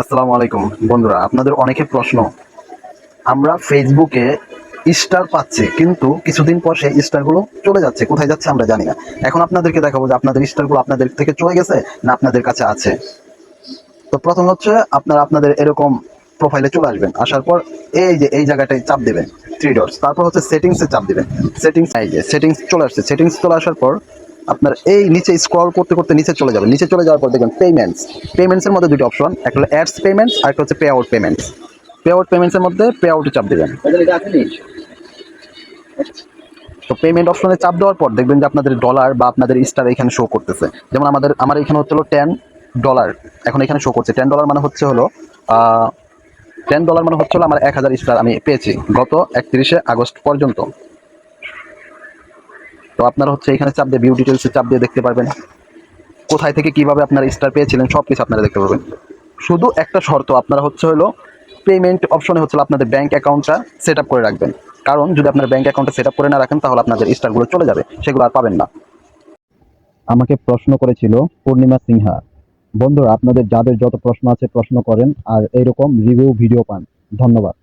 আসসালামু আলাইকুম। বন্ধুরা, আপনাদের অনেকের প্রশ্ন, আমরা ফেসবুকে স্টার পাচ্ছি, কিন্তু কিছুদিন পর সেই স্টারগুলো চলে যাচ্ছে, কোথায় যাচ্ছে আমরা জানি না। এখন আপনাদেরকে দেখাবো যে আপনাদের স্টারগুলো আপনাদের থেকে চলে গেছে না আপনাদের কাছে আছে। তো প্রথম হচ্ছে, আপনারা আপনাদের এরকম প্রোফাইলে চলে আসবেন, আসার পর এই যে এই জায়গাটায় চাপ দিবেন থ্রি ডটস তারপর হচ্ছে সেটিংসে চাপ দিবেন। সেটিংস এই যে সেটিংস চলে আসছে। সেটিংস চলে আসার পর আপনার এই নিচে স্ক্রল করতে করতে নিচে চলে যাবেন নিচে চলে যাওয়ার পর দেখবেন পেমেন্টস পেমেন্টসের মধ্যে দুটো অপশন একটা হলো অ্যাডস পেমেন্টস আর একটা হচ্ছে pay out payments pay out পেমেন্টসের মধ্যে পে আউটে চাপ দেবেন। তো পেমেন্ট অপশনে চাপ দেওয়ার পর দেখবেন যে আপনাদের ডলার বা আপনাদের স্টার এখানে শো করতেছে। যেমন আমাদের, আমার এখানে হচ্ছে হলো টেন ডলার এখন এখানে শো করছে। টেন ডলার মানে হচ্ছে হলো টেন ডলার মানে হচ্ছে হলো আমার এক হাজার স্টার আমি পেয়েছি গত একত্রিশে আগস্ট পর্যন্ত। তো আপনারা হচ্ছে এখানে চাপ দিয়ে ভিউ ডিটেলসে চাপ দিয়ে দেখতে পারবেন। কোথায় থেকে কীভাবে আপনারা স্টার পেয়েছিলেন সব কিছু আপনারা দেখতে পারবেন। শুধু একটা শর্ত, আপনারা হচ্ছে হলো পেমেন্ট অপশনে হচ্ছে আপনাদের ব্যাঙ্ক অ্যাকাউন্টটা সেট আপ করে রাখবেন। কারণ যদি আপনার ব্যাংক অ্যাকাউন্টটা সেট আপ করে না রাখেন, তাহলে আপনাদের স্টারগুলো চলে যাবে, সেগুলো আর পাবেন না। আমাকে প্রশ্ন করেছিল পূর্ণিমা সিনহা, বন্ধুরা, আপনাদের যাদের যত প্রশ্ন আছে প্রশ্ন করেন আর এইরকম রিভিউ ভিডিও পান। ধন্যবাদ।